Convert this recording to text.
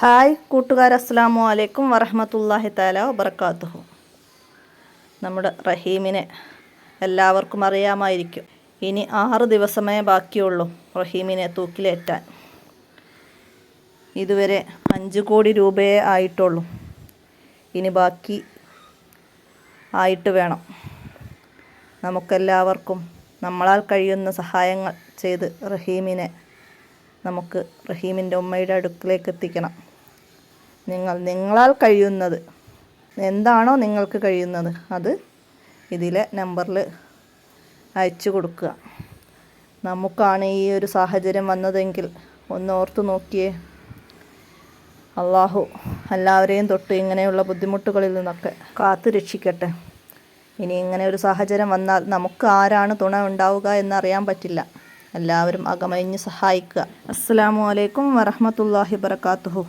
Hi കൂട്ടുകാർ അസ്സാമു അലൈക്കും വറഹമത്തല്ലാഹി താല വബർക്കാത്തുഹു നമ്മുടെ റഹീമിനെ എല്ലാവർക്കും അറിയാമായിരിക്കും. ഇനി ആറ് ദിവസമേ ബാക്കിയുള്ളൂ റഹീമിനെ തൂക്കിലേറ്റാൻ. ഇതുവരെ അഞ്ച് കോടി രൂപയേ ആയിട്ടുള്ളൂ. ഇനി ബാക്കി ആയിട്ട് വേണം. നമുക്കെല്ലാവർക്കും നമ്മളാൽ കഴിയുന്ന സഹായങ്ങൾ ചെയ്ത് റഹീമിനെ നമുക്ക് റഹീമിന്റെ ഉമ്മയുടെ അടുക്കിലേക്ക് എത്തിക്കണം. നിങ്ങൾ നിങ്ങളാൽ കഴിയുന്നത്. എന്താണോ നിങ്ങൾക്ക് കഴിയുന്നത് അത് ഇതിലെ നമ്പറിൽ അയച്ചു കൊടുക്കുക. നമുക്കാണ് ഈ ഒരു സാഹചര്യം വന്നതെങ്കിൽ ഒന്ന് ഓർത്തു നോക്കിയേ. അള്ളാഹു എല്ലാവരെയും തൊട്ട് ഇങ്ങനെയുള്ള ബുദ്ധിമുട്ടുകളിൽ നിന്നൊക്കെ കാത്തു രക്ഷിക്കട്ടെ. ഇനി ഇങ്ങനെ ഒരു സാഹചര്യം വന്നാൽ നമുക്ക് ആരാണ് തുണ ഉണ്ടാവുക എന്നറിയാൻ പറ്റില്ല. എല്ലാവരും അകമഴിഞ്ഞ് സഹായിക്കുക. അസ്സാം വലൈക്കും വറഹമത്തല്ലാഹി വബർക്കാത്തുഹു